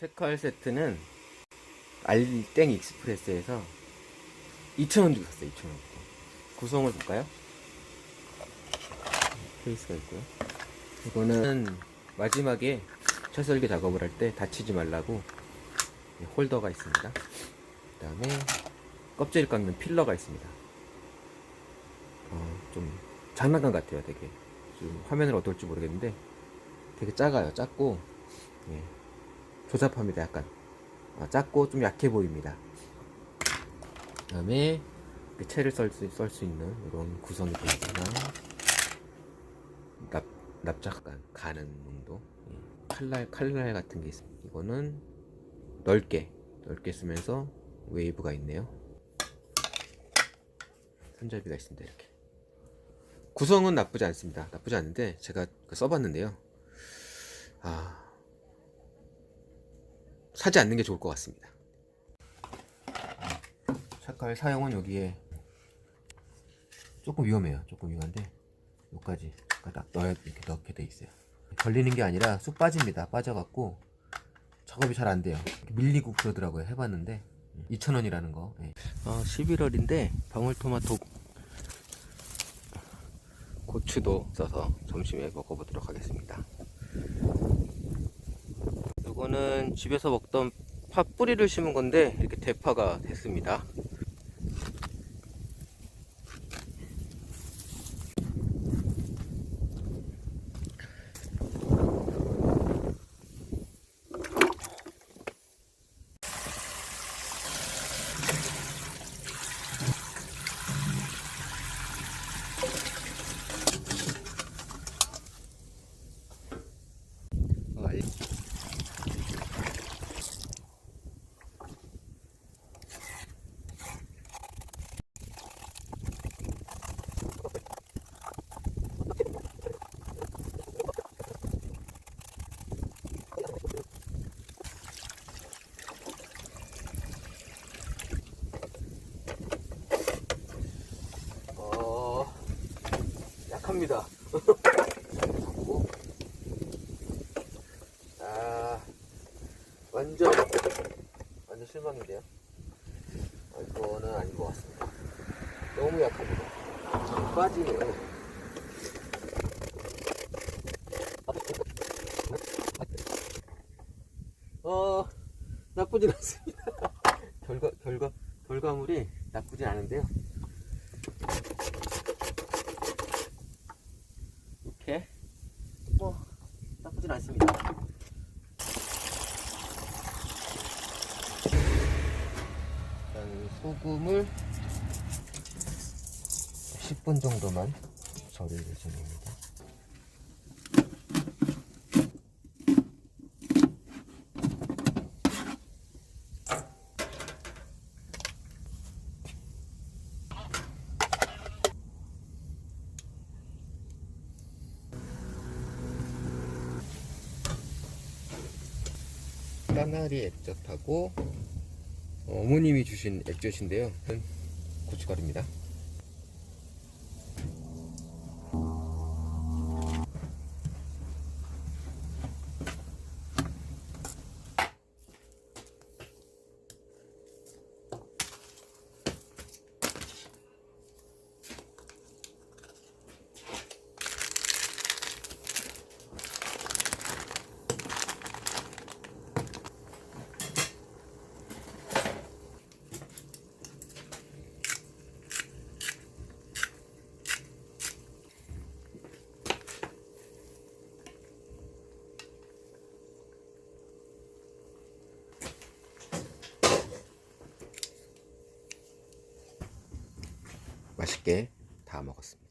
체크할 세트는 알땡 익스프레스에서 2,000원 주고 샀어요. 2,000원. 구성을 볼까요? 케이스가 있고요. 이거는 마지막에 채설기 작업을 할 때 다치지 말라고 이 홀더가 있습니다. 그 다음에 껍질 깎는 필러가 있습니다. 어, 좀 장난감 같아요. 되게 좀 화면을 어떨지 모르겠는데 되게 작아요. 작고 예, 조잡합니다. 약간 아, 작고 좀 약해 보입니다. 그다음에 그 채를 썰수 썰수 있는 이런 구성이 되있구나 납 납작간 가는 용도 예, 칼날 칼날 같은 게 있습니다. 이거는 넓게 넓게 쓰면서 웨이브가 있네요. 손잡이가 있습니다. 이렇게 구성은 나쁘지 않습니다. 나쁘지 않은데 제가 그 써봤는데요. 아 사지 않는 게 좋을 것 같습니다. 샷갈 사용은 여기에 조금 위험해요. 조금 위험한데 여기까지 딱 넣어야 이렇게 넣게 돼 있어요. 걸리는 게 아니라 쑥 빠집니다. 빠져갖고 작업이 잘 안 돼요. 밀리고 그러더라고요. 해봤는데 2,000원이라는 거. 예. 어, 11월인데 방울토마토 고추도 써서 점심에 먹어보도록 하겠습니다. 이거는 집에서 먹던 파 뿌리를 심은 건데 이렇게 대파가 됐습니다. 잡고. 아, 완전, 완전 실망인데요. 아, 이거는 아닌 것 같습니다. 너무 약합니다. 빠지네요. 어, 나쁘진 않습니다. 결과, 결과, 결과물이 나쁘진 않은데요. 이렇게, 뭐, 나쁘진 않습니다. 일단 소금을 10분 정도만 절일 예정입니다. 까나리 액젓하고 어머님이 주신 액젓인데요. 고춧가루입니다. 맛있게 다 먹었습니다.